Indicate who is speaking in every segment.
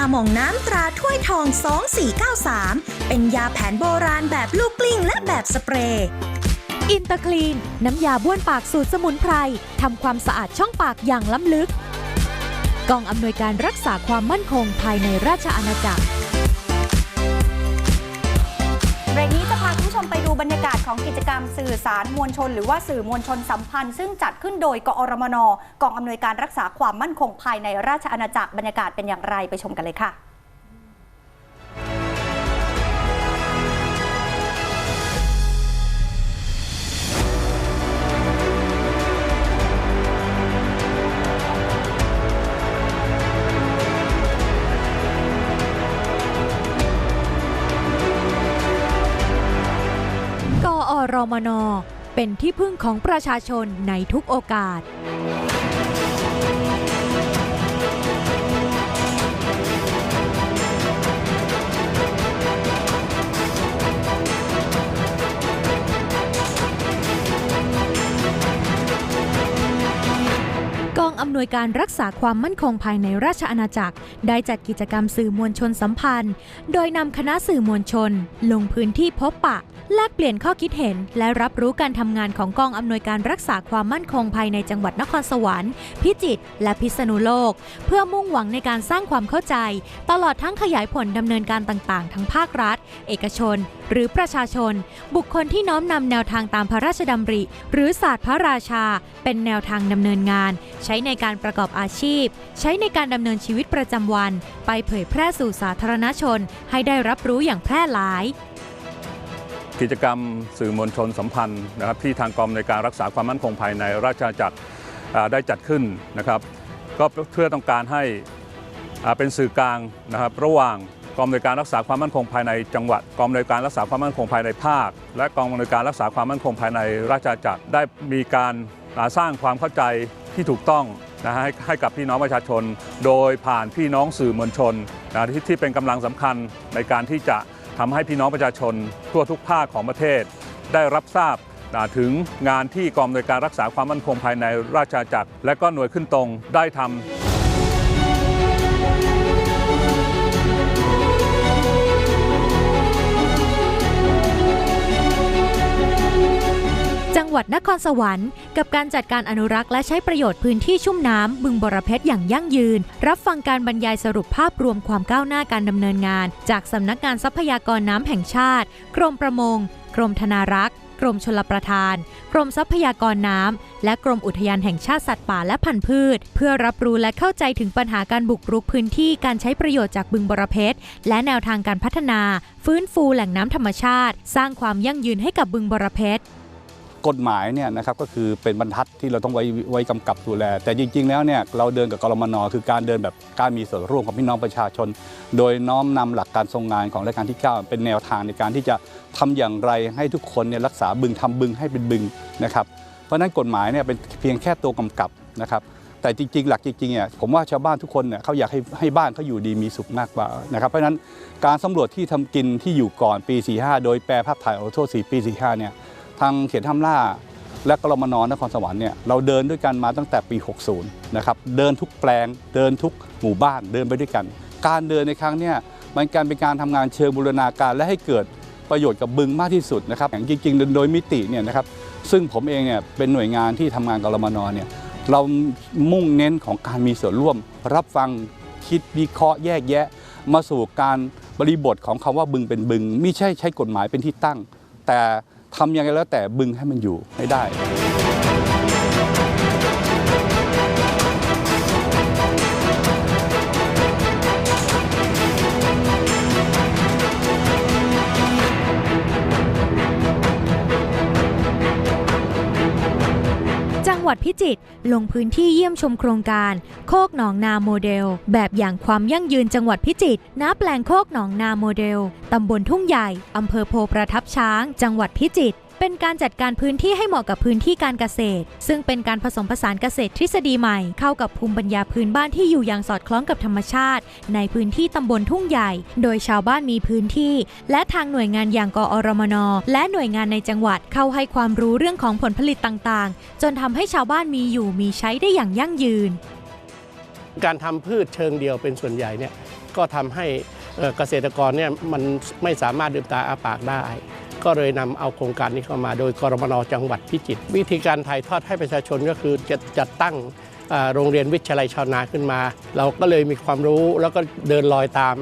Speaker 1: าหม่องน้ำตราถ้วยทอง 2493 เป็นยาแผนโบราณแบบลูกกลิ้งและแบบสเปรย์
Speaker 2: อินเตอร์คลีน น้ำยาบ้วนปากสูตรสมุนไพรทำความสะอาดช่องปากอย่างล้ำลึก กองอำนวยการรักษาความมั่นคงภายในราชอาณาจักร
Speaker 3: บรรยากาศของกิจกรรมสื่อสารมวลชน หรือว่าสื่อมวลชนสัมพันธ์ ซึ่งจัดขึ้นโดยกอรมนกองอำนวยการรักษาความมั่นคงภายในราชอาณาจักรบรรยากาศเป็นอย่างไรไปชมกันเลยค่ะ
Speaker 2: มน เป็นที่พึ่งของประชาชนในทุกโอกาส อำนวยการรักษาความมั่นคงภายในราชอาณาจักร ได้จัดกิจกรรมสื่อมวลชนสัมพันธ์ โดยนำคณะสื่อมวลชน ลงพื้นที่พบปะ แลกเปลี่ยนข้อคิดเห็น และรับรู้การทำงานของกองอำนวยการรักษาความมั่นคงภายในจังหวัดนครสวรรค์ พิจิตรและพิษณุโลก เพื่อมุ่งหวังในการสร้างความเข้าใจ ตลอดทั้งขยายผลดำเนินการต่างๆ ทั้งภาครัฐ เอกชน หรือประชาชน บุคคลที่น้อมนำแนวทางตามพระราชดำริ หรือศาสตร์พระราชา เป็นแนวทางดำเนินงาน ใช้ในในการประกอบอาชีพ ใช้ในการดำเนินชีวิตประจำวัน ไปเผยแพร่สู่สาธารณชน ให้ได้รับรู้อย่างแพร่หลาย
Speaker 4: กิจกรรมสื่อมวลชนสัมพันธ์นะครับที่ทางกองในการรักษาความมั่นคงภายในราชอาณาจักรได้จัดขึ้นนะครับก็เพื่อต้องการให้เป็นสื่อกลางนะครับระหว่างกองอำนวยการรักษาความมั่นคงภายในจังหวัดกองอำนวยการรักษาความมั่นคงภายในภาค และกองอำนวยการรักษาความมั่นคงภายในราชอาณาจักรได้มีการสร้างความเข้าใจ ที่ถูกต้องนะฮะให้ให้กับพี่น้องประชาชน โดยผ่านพี่น้องสื่อมวลชนนะที่ที่เป็นกำลังสำคัญในการที่จะทำให้พี่น้องประชาชน ทั่วทุกภาคของประเทศ ได้รับทราบนะถึงงานที่กองอำนวยการรักษาความมั่นคงภายในราชอาณาจักร และก็หน่วยขึ้นตรงได้ทำ
Speaker 2: จังหวัดนครสวรรค์ กับการจัดการอนุรักษ์และใช้ประโยชน์พื้นที่ชุ่มน้ำบึงบรเพชรอย่างยั่งยืน รับฟังการบรรยายสรุปภาพรวมความก้าวหน้าการดำเนินงาน จากสำนักงานทรัพยากรน้ำแห่งชาติ กรมประมง กรมธนารักษ์ กรมชลประทาน กรมทรัพยากรน้ำ และกรมอุทยานแห่งชาติสัตว์ป่าและพันธุ์พืช เพื่อรับรู้และเข้าใจถึงปัญหาการบุกรุกพื้นที่การใช้ประโยชน์จากบึงบรเพชรและแนวทางการพัฒนา ฟื้นฟูแหล่งน้ำธรรมชาติ สร้างความยั่งยืนให้กับบึงบรเพชร
Speaker 5: กฎหมายเนี่ยนะครับก็คือเป็นบรรทัดที่เราต้องไว้ไว้กำกับดูแล แต่จริง ๆ แล้วเนี่ยเราเดินกับกรมนคือการเดินแบบการมีส่วนร่วมของพี่น้องประชาชน โดยน้อมนำหลักการทรงงานของรัชกาลที่ 9 เป็นแนวทางในการที่จะทำอย่างไรให้ทุกคนเนี่ยรักษาบึงทำบึงให้เป็นบึงนะครับเพราะฉะนั้นกฎหมายเนี่ยเป็นเพียงแค่ตัวกำกับนะครับแต่จริง ๆ หลักจริงๆเนี่ยผมว่าชาวบ้านทุกคนเนี่ยเขาอยากให้ให้บ้านเขาอยู่ดีมีสุขมากกว่านะครับเพราะฉะนั้นการสำรวจที่ทำกินที่อยู่ก่อนปี 45 โดยแปรภาพถ่ายออโท4ปี 45เนี่ย ทางเขตท่ามล่า และกรมนนครสวรรค์เนี่ยเราเดินด้วยกันมาตั้งแต่ปี 60 นะครับ เดินทุกแปลง เดินทุกหมู่บ้านเดินไปด้วยกัน การเดินในครั้งเนี้มันการเป็นการทำงานเชิงบูรณาการและให้เกิดประโยชน์กับบึงมากที่สุดนะครับอย่างจริงๆ โดยมิติเนี่ยนะครับซึ่งผมเองเนี่ยเป็นหน่วยงานที่ทำงานกรมนเนี่ยเรามุ่งเน้นของการมีส่วนร่วม รับฟังคิดวิเคราะห์แยกแยะ มาสู่การบริบทของคำว่าบึงเป็นบึง ไม่ใช่ใช้กฎหมายเป็นที่ตั้ง แต่ ทำยังไงแล้วแต่บึงให้มันอยู่ให้ได้
Speaker 2: วัดพิจิตรลงพื้นที่เยี่ยมชมโครงการ โคกหนองนาโมเดล แบบอย่างความยั่งยืนจังหวัดพิจิตรณแปลงโคกหนองนาโมเดลตำบลทุ่งใหญ่อำเภอโพประทับช้าง จังหวัดพิจิตร เป็นการจัดการพื้นที่ให้เหมาะกับพื้นที่การเกษตร ซึ่งเป็นการผสมผสานเกษตรทฤษฎีใหม่เข้ากับภูมิปัญญาพื้นบ้านที่อยู่อย่างสอดคล้องกับธรรมชาติ ในพื้นที่ตำบลทุ่งใหญ่ โดยชาวบ้านมีพื้นที่ และทางหน่วยงานอย่างกอรมน และหน่วยงานในจังหวัดเข้าให้ความรู้เรื่องของผลผลิตต่างๆ จนทำให้ชาวบ้านมีอยู่มีใช้ได้อย่างยั่งยืน
Speaker 6: การทำพืชเชิงเดียวเป็นส่วนใหญ่เนี่ยก็ทำให้เกษตรกรเนี่ยมันไม่สามารถดื่มตาอาปากได้ ก็เลยนำเอาโครงการนี้เข้ามา โดยกรมนจังหวัดพิจิตรวิธีการถ่ายทอดให้ประชาชนก็คือจะจัดตั้งโรงเรียนวิทยาลัยชาวนาขึ้นมา เราก็เลยมีความรู้แล้วก็เดินรอยตาม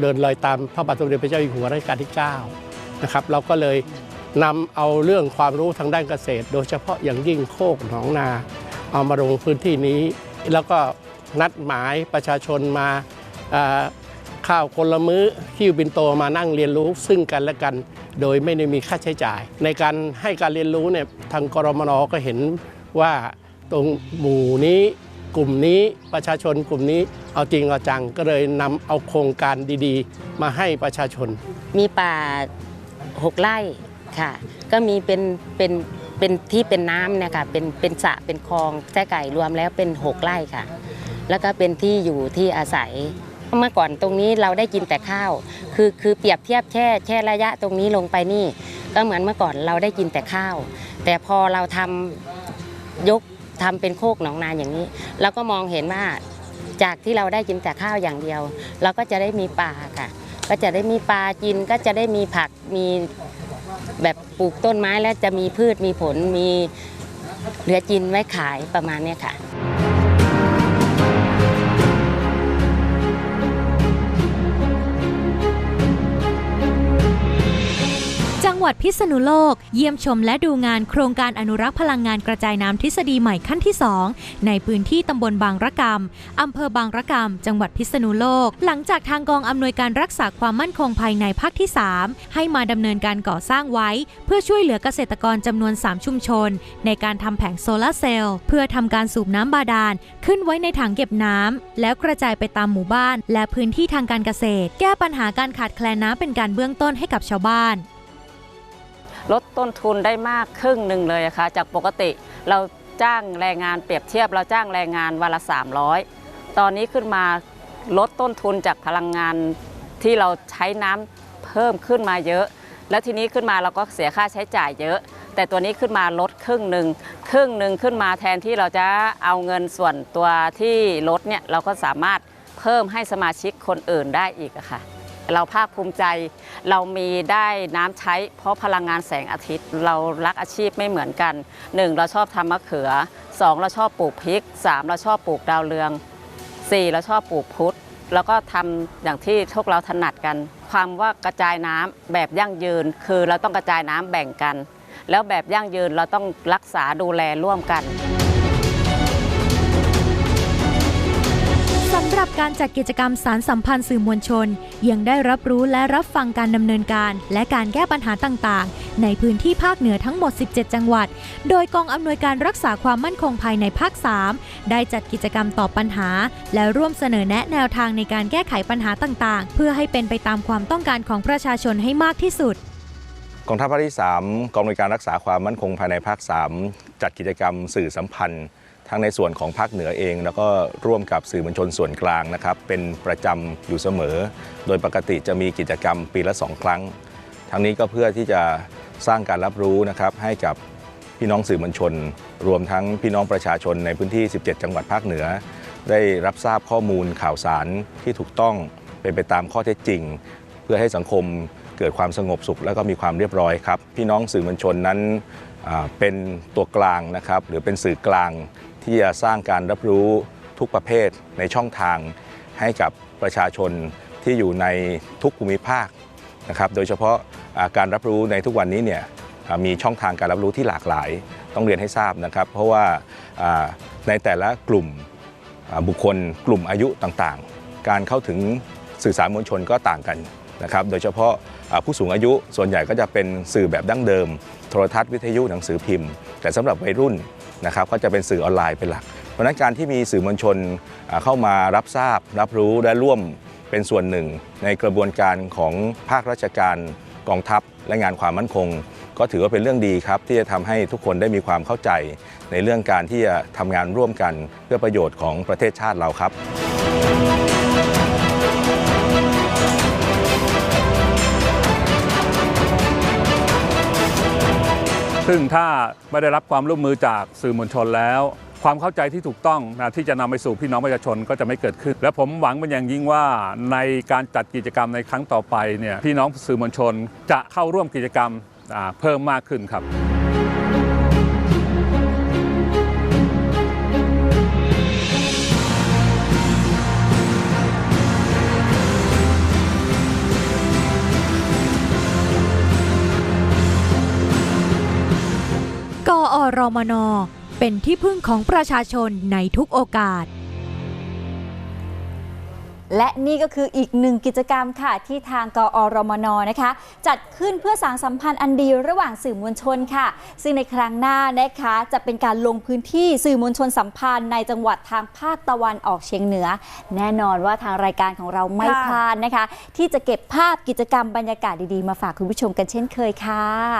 Speaker 6: เดินรอยตามพระบาทสมเด็จพระเจ้าอยู่หัวรัชกาลที่9นะครับเราก็เลยนำเอาเรื่องความรู้ทางด้านเกษตร โดยเฉพาะอย่างยิ่งโคกหนองนา เอามาลงพื้นที่นี้ แล้วก็นัดหมายประชาชนมาข้าวคนละมื้อคิวบินโตมานั่งเรียนรู้ซึ่งกันและกัน โดยไม่ได้มีค่าใช้จ่าย ในการให้การเรียนรู้เนี่ยทางกรมนก็เห็นว่าตรงหมู่นี้กลุ่มนี้ประชาชนกลุ่มนี้เอาจริงเอาจังก็เลยนำเอาโครงการดีๆ มาให้ประชาชน
Speaker 7: มีป่าหกไร่ค่ะ ก็มีเป็นเป็นเป็นที่เป็นน้ำเนี่ยค่ะเป็นเป็นสระเป็นคลองแท้ไก่รวมแล้วเป็นหกไร่ค่ะ แล้วก็เป็นที่อยู่ที่อาศัย เมื่อก่อนตรงนี้เราได้กินแต่ข้าว คือคือเปรียบเทียบแค่แค่ระยะตรงนี้ลงไปนี่ ก็เหมือนเมื่อก่อนเราได้กินแต่ข้าว แต่พอเราทำยกทำเป็นโคกหนองนาอย่างนี้เราก็มองเห็นว่าจากที่เราได้กินแต่ข้าวอย่างเดียว เราก็จะได้มีปลาค่ะ ก็จะได้มีปลากินก็จะได้มีผักมีแบบปลูกต้นไม้แล้วจะมีพืชมีผลมีเหลือกินไว้ขายประมาณนี้ค่ะ
Speaker 2: จังหวัดพิษณุโลก เยี่ยมชมและดูงานโครงการอนุรักษ์พลังงานกระจายน้ำทฤษฎีใหม่ขั้นที่ 2 ในพื้นที่ตำบลบางระกำอำเภอบางระกำจังหวัดพิษณุโลก หลังจากทางกองอำนวยการรักษาความมั่นคงภายในภาคที่ 3 ให้มาดำเนินการก่อสร้างไว้ เพื่อช่วยเหลือเกษตรกรจำนวน 3 ชุมชน ในการทำแผงโซลาร์เซลล์เพื่อทำการสูบน้ำบาดาลขึ้นไว้ในถังเก็บน้ำแล้วกระจายไปตามหมู่บ้าน และพื้นที่ทางการเกษตร แก้ปัญหาการขาดแคลนน้ำเป็นการเบื้องต้นให้กับชาวบ้าน
Speaker 8: ลดต้นทุนได้มากครึ่งหนึ่งเลยอะค่ะจากปกติเราจ้างแรงงานเปรียบเทียบเราจ้างแรงงานวันละ 300 ตอนนี้ขึ้นมาลดต้นทุนจากพลังงานที่เราใช้น้ำเพิ่มขึ้นมาเยอะ แล้วทีนี้ขึ้นมาเราก็เสียค่าใช้จ่ายเยอะ แต่ตัวนี้ขึ้นมาลดครึ่งหนึ่งครึ่งหนึ่งขึ้นมาแทนที่เราจะเอาเงินส่วนตัวที่ลดเนี่ยเราก็สามารถเพิ่มให้สมาชิกคนอื่นได้อีกค่ะ เราภาคภูมิใจ เรามีได้น้ำใช้ เพราะพลังงานแสงอาทิตย์ เรารักอาชีพไม่เหมือนกัน 1. เราชอบทำมะเขือ 2. เราชอบปลูกพริก 3. เราชอบปลูกดาวเรือง 4. เราชอบปลูกพุทธแล้วก็ทำอย่างที่พวกเราถนัดกัน ความว่ากระจายน้ำแบบยั่งยืน คือเราต้องกระจายน้ำแบ่งกัน แล้วแบบยั่งยืนเราต้องรักษาดูแลร่วมกัน
Speaker 2: สำหรับการจัดกิจกรรมสารสัมพันธ์สื่อมวลชน ยังได้รับรู้และรับฟังการดำเนินการ และการแก้ปัญหาต่างๆ ในพื้นที่ภาคเหนือทั้งหมด 17 จังหวัด โดยกองอำนวยการรักษาความมั่นคงภายในภาค 3 ได้จัดกิจกรรมตอบปัญหา และร่วมเสนอแนะแนวทางในการแก้ไขปัญหาต่างๆ เพื่อให้เป็นไปตามความต้องการของประชาชนให้มากที่สุด
Speaker 9: กองทัพภาคที่ 3 กองบริการรักษาความมั่นคงภายในภาค 3 จัดกิจกรรมสื่อสัมพันธ์ ทั้งในส่วนของภาคเหนือเอง แล้วก็ร่วมกับสื่อมวลชนส่วนกลางนะครับ เป็นประจำอยู่เสมอ โดยปกติจะมีกิจกรรมปีละ2ครั้ง ทั้งนี้ก็เพื่อที่จะสร้างการรับรู้นะครับให้กับพี่น้องสื่อมวลชน รวมทั้งพี่น้องประชาชนในพื้นที่ 17 จังหวัดภาคเหนือ ได้รับทราบข้อมูลข่าวสารที่ถูกต้องเป็นไปตามข้อเท็จจริง เพื่อให้สังคมเกิดความสงบสุข และก็มีความเรียบร้อยครับ พี่น้องสื่อมวลชนนั้นเป็นตัวกลางนะครับ หรือเป็นสื่อกลาง ที่จะสร้างการรับรู้ทุกประเภทในช่องทางให้กับประชาชนที่อยู่ในทุกภูมิภาคนะครับโดยเฉพาะาการรับรู้ในทุกวันนี้เนี่ยมีช่องทางการรับรู้ที่หลากหลาย ต้องเรียนให้ทราบนะครับ เพราะว่าาในแต่ละกลุ่มบุคคลกลุ่มอายุต่างๆ การเข้าถึงสื่อสารมวลชนก็ต่างกันนะครับ โดยเฉพาะาผู้สูงอายุส่วนใหญ่ก็จะเป็นสื่อแบบดั้งเดิม โทรทัศน์วิทยุหนังสือพิมพ์ แต่สำหรับวัยรุ่น นะครับก็จะเป็นสื่อออนไลน์เป็นหลัก เพราะฉะนั้นการที่มีสื่อมวลชนเข้ามารับทราบ รับรู้และร่วมเป็นส่วนหนึ่ง ในกระบวนการของภาคราชการกองทัพและงานความมั่นคง ก็ถือว่าเป็นเรื่องดีครับ ที่จะทำให้ทุกคนได้มีความเข้าใจ ในเรื่องการที่จะทำงานร่วมกันเพื่อประโยชน์ของประเทศชาติเราครับ
Speaker 4: ซึ่งถ้าไม่ได้รับความร่วมมือจากสื่อมวลชนแล้ว ความเข้าใจที่ถูกต้องนะที่จะนำไปสู่พี่น้องประชาชนก็จะไม่เกิดขึ้น และผมหวังเป็นอย่างยิ่งว่าในการจัดกิจกรรมในครั้งต่อไปเนี่ยพี่น้องสื่อมวลชนจะเข้าร่วมกิจกรรมเพิ่มมากขึ้นครับ
Speaker 2: รมน เป็นที่พึ่งของประชาชนในทุกโอกาส
Speaker 3: และนี่ก็คืออีกหนึ่งกิจกรรมค่ะ ที่ทางกอรมนนะคะ จัดขึ้นเพื่อสร้างสัมพันธ์อันดีระหว่างสื่อมวลชนค่ะ ซึ่งในครั้งหน้านะคะจะเป็นการลงพื้นที่สื่อมวลชนสัมพันธ์ในจังหวัดทางภาคตะวันออกเฉียงเหนือ แน่นอนว่าทางรายการของเราไม่
Speaker 10: ค่ะ
Speaker 3: พลาดนะคะ ที่จะเก็บภาพกิจกรรมบรรยากาศดีๆมาฝากคุณผู้ชมกันเช่นเคยค่ะ